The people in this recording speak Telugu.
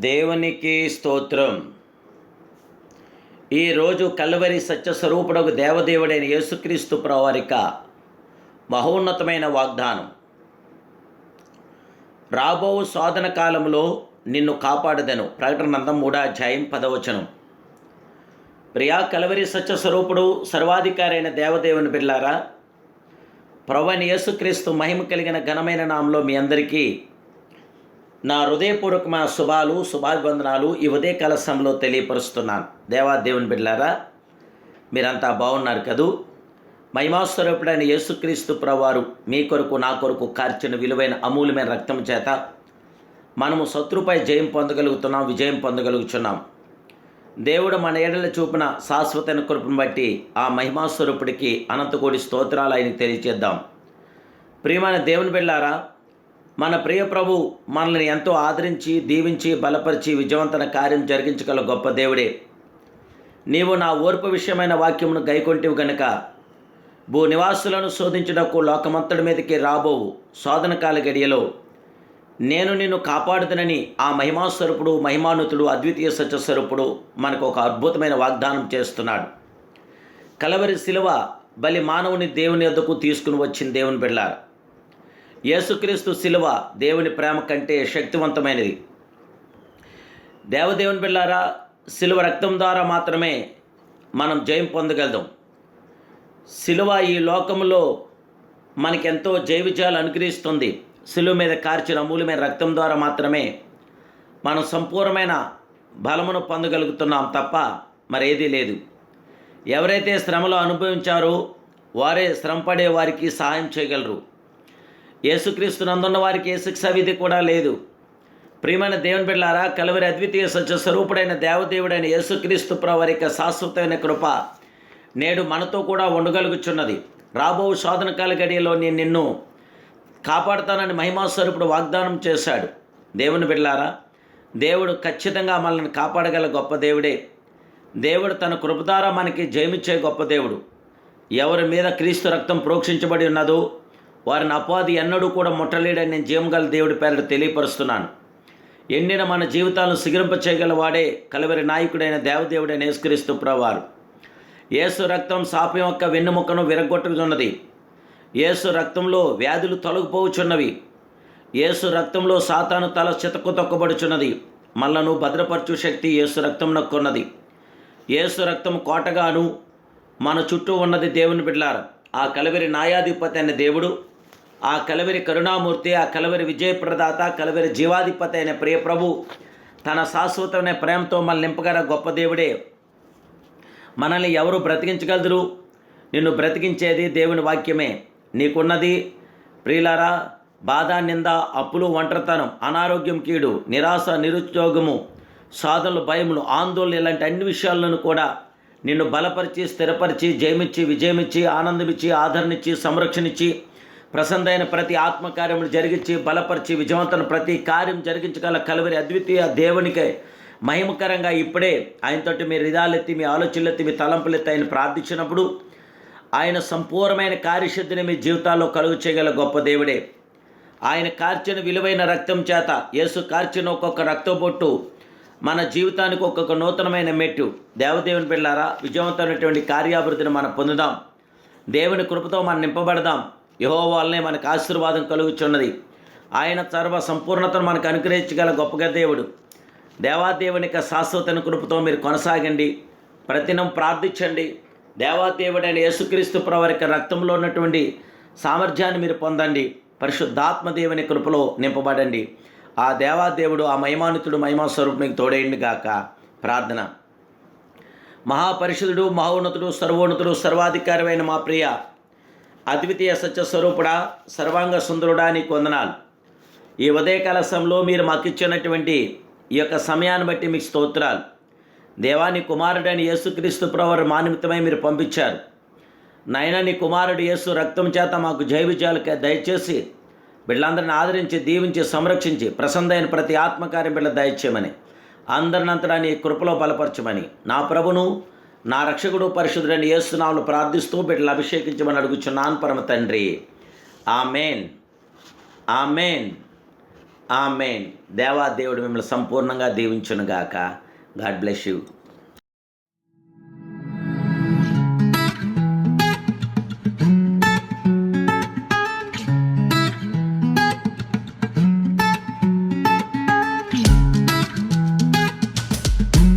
దేవునికి స్తోత్రం. ఈరోజు కల్వరి సత్యస్వరూపుడకు దేవదేవుడైన యేసుక్రీస్తు ప్రవారిక మహోన్నతమైన వాగ్దానం. రాబో సాధన కాలంలో నిన్ను కాపాడదను. ప్రకటనందం నందం మూడాధ్యాయం పదవచనం ప్రియా కలవరి సత్యస్వరూపుడు సర్వాధికారైన దేవదేవుని బిళ్ళారా ప్రవణ్ యేసుక్రీస్తు మహిమ కలిగిన ఘనమైన నామంలో మీ అందరికీ నా హృదయపూర్వకమైన శుభాలు శుభాభివందనాలు ఈ ఉదయ కలశంలో తెలియపరుస్తున్నాను. దేవా దేవుని బిడ్డారా మీరంతా బాగున్నారు కదూ? మహిమాస్వరూపుడైన యేసుక్రీస్తు ప్రవారు మీ కొరకు నా కొరకు కార్చిన విలువైన అమూల్యమైన రక్తం చేత మనము శత్రుపై జయం పొందగలుగుతున్నాం విజయం పొందగలుగుతున్నాం దేవుడు మన ఏడల చూపిన శాశ్వతైన కృపను బట్టి ఆ మహిమాస్వరూపుడికి అనంతకోటి స్తోత్రాలు ఆయనకు తెలియచేద్దాం. ప్రియమైన దేవుని బిళ్ళారా మన ప్రియ ప్రభు మనల్ని ఎంతో ఆదరించి దీవించి బలపరిచి విజయవంతన కార్యం జరిగించగల గొప్ప దేవుడే. నీవు నా ఓర్పు విషయమైన వాక్యమును గైకొంటివి గనుక భూ నివాసులను శోధించుటకు లోకమంతడి మీదకి రాబోవు. శోధన కాల గడియలో నేను నిన్ను కాపాడుదనని ఆ మహిమాస్వరూపుడు మహిమానుతుడు అద్వితీయ సత్యస్వరూపుడు మనకు ఒక అద్భుతమైన వాగ్దానం చేస్తున్నాడు. కలవరి శిలువ బలి మానవుని దేవుని యొద్దకు తీసుకుని వచ్చిన దేవుని బిళ్ళారు యేసుక్రీస్తు శిలువ దేవుని ప్రేమ కంటే శక్తివంతమైనది. దేవదేవుని బిళ్ళారా శిలువ రక్తం ద్వారా మాత్రమే మనం జయం పొందగలుగుతాం. శిలువ ఈ లోకంలో మనకెంతో జయ విజయాలు అనుగ్రహిస్తుంది. శిలువ మీద కార్చిన అమూల్యమైన రక్తం ద్వారా మాత్రమే మనం సంపూర్ణమైన బలమును పొందగలుగుతున్నాం తప్ప మరేదీ లేదు. ఎవరైతే శ్రమలో అనుభవించారో వారే శ్రమపడే వారికి సహాయం చేయగలరు. యేసుక్రీస్తు నందున్న వారికి ఏ శిక్ష విధి కూడా లేదు. ప్రియమైన దేవుని బిడ్డారా కలవరి అద్వితీయ సత్య స్వరూపుడైన దేవదేవుడైన యేసుక్రీస్తు ప్రవరిక శాశ్వతమైన కృప నేడు మనతో కూడా ఉండగలుగుచున్నది. రాబో శోధన కాల గడియలో నేను నిన్ను కాపాడుతానని మహిమాస్వరూపుడు వాగ్దానం చేశాడు. దేవుని బిడ్డారా దేవుడు ఖచ్చితంగా మనల్ని కాపాడగల గొప్ప దేవుడే. దేవుడు తన కృప ద్వారా మనకి జయమిచ్చే గొప్ప దేవుడు. ఎవరి మీద క్రీస్తు రక్తం ప్రోక్షించబడి ఉన్నదో వారిని అపాది ఎన్నడూ కూడా ముట్టలేడని నేను జీవగల దేవుడి పేరు తెలియపరుస్తున్నాను. ఎండిన మన జీవితాలను సిగిరింప చేయగల వాడే కలవరి నాయకుడైన దేవదేవుడైన యేసుక్రీస్తు ప్రవారు యేసు రక్తం శాపం యొక్క వెన్నుముక్కను విరగొట్టుకున్నది యేసు రక్తంలో వ్యాధులు తొలగిపోవచ్చున్నవి యేసు రక్తంలో సాతాను తల చితకు తొక్కబడుచున్నది. మళ్ళను భద్రపరచు శక్తి యేసు రక్తం నొక్కున్నది. యేసు రక్తం కోటగాను మన చుట్టూ ఉన్నది దేవుని బిడ్లారు ఆ కలవరి న్యాయాధిపతి అయిన దేవుడు ఆ కలవరి కరుణామూర్తి ఆ కలవరి విజయప్రదాత కలవరి జీవాధిపతి అయిన ప్రియ ప్రభు తన శాశ్వతమైన ప్రేమతో మనల్ని నింపగల గొప్ప దేవుడే. మనల్ని ఎవరు బ్రతికించగలరు? నిన్ను బ్రతికించేది దేవుని వాక్యమే. నీకున్నది ప్రియులారా బాధ నింద అప్పులు ఒంటరితనం అనారోగ్యం కీడు నిరాశ నిరుద్యోగము సాధనలు భయములు ఆందోళన ఇలాంటి అన్ని విషయాలను కూడా నిన్ను బలపరిచి స్థిరపరిచి జయమిచ్చి విజయమిచ్చి ఆనందమిచ్చి ఆదరణిచ్చి సంరక్షణిచ్చి ప్రసన్నైన ప్రతి ఆత్మకార్యములు జరిగించి బలపరిచి విజయవంతం ప్రతి కార్యం జరిగించగల కలువరి అద్వితీయ దేవునికే మహిమకరంగా ఇప్పుడే ఆయనతోటి మీ హృదయాలెత్తి మీ ఆలోచనలెత్తి మీ తలంపులెత్తి ఆయన ప్రార్థించినప్పుడు ఆయన సంపూర్ణమైన కార్యశుద్ధిని మీ జీవితాల్లో కలుగు చేయగల గొప్ప దేవుడే. ఆయన కార్చిన విలువైన రక్తం చేత యేసు కార్చిన ఒక్కొక్క రక్తబొట్టు మన జీవితానికి ఒక్కొక్క నూతనమైన మెట్టు. దేవదేవుని పిల్లారా విజయవంతమైనటువంటి కార్యాభివృద్ధిని మనం పొందుదాం. దేవుని కృపతో మనం నింపబడదాం. యహో వల్లనే మనకు ఆశీర్వాదం కలుగుచున్నది. ఆయన సర్వ సంపూర్ణతను మనకు అనుగ్రహించగల గొప్పగా దేవుడు. దేవాదేవుని యొక్క శాశ్వతన కృపతో మీరు కొనసాగండి. ప్రతినం ప్రార్థించండి. దేవాదేవుడైన యేసుక్రీస్తు ప్రవారిక రక్తంలో ఉన్నటువంటి సామర్థ్యాన్ని మీరు పొందండి. పరిశుద్ధాత్మ దేవుని కృపలో నింపబడండి. ఆ దేవాదేవుడు ఆ మహిమానుతుడు మహిమా స్వరూపునికి తోడేయండి గాక. ప్రార్థన. మహాపరిషుడు మహోన్నతుడు సర్వోన్నతుడు సర్వాధికారమైన మా ప్రియ అద్వితీయ సత్యస్వరూపుడా సర్వాంగ సుందరుడా నీకు వందనాలు. ఈ ఉదయకాల సమయంలో మీరు మాకు ఇచ్చినటువంటి ఈ యొక్క సమయాన్ని బట్టి మీకు స్తోత్రాలు. దేవాని కుమారుడైన యేసుక్రీస్తు ప్రవర్ మానిమిత్తమై మీరు పంపించారు. నాయన నీ కుమారుడు యేసు రక్తం చేత మాకు జైవిజయాలు దయచేసి బిడ్డలందరిని ఆదరించి దీవించి సంరక్షించి ప్రసన్నైన ప్రతి ఆత్మకార్యం బిడ్డ దయచేయమని అందరినంతటా నీ కృపలో బలపరచమని నా ప్రభును నా రక్షకుడు పరిశుద్ధుడని యేసునాములు ప్రార్థిస్తూ బిడ్డలు అభిషేకించమని అడుగుచున్నాను పరమ తండ్రి. ఆమెన్. ఆమెన్. ఆమెన్. దేవా దేవుడు మిమ్మల్ని సంపూర్ణంగా దీవించునుగాక. God bless you.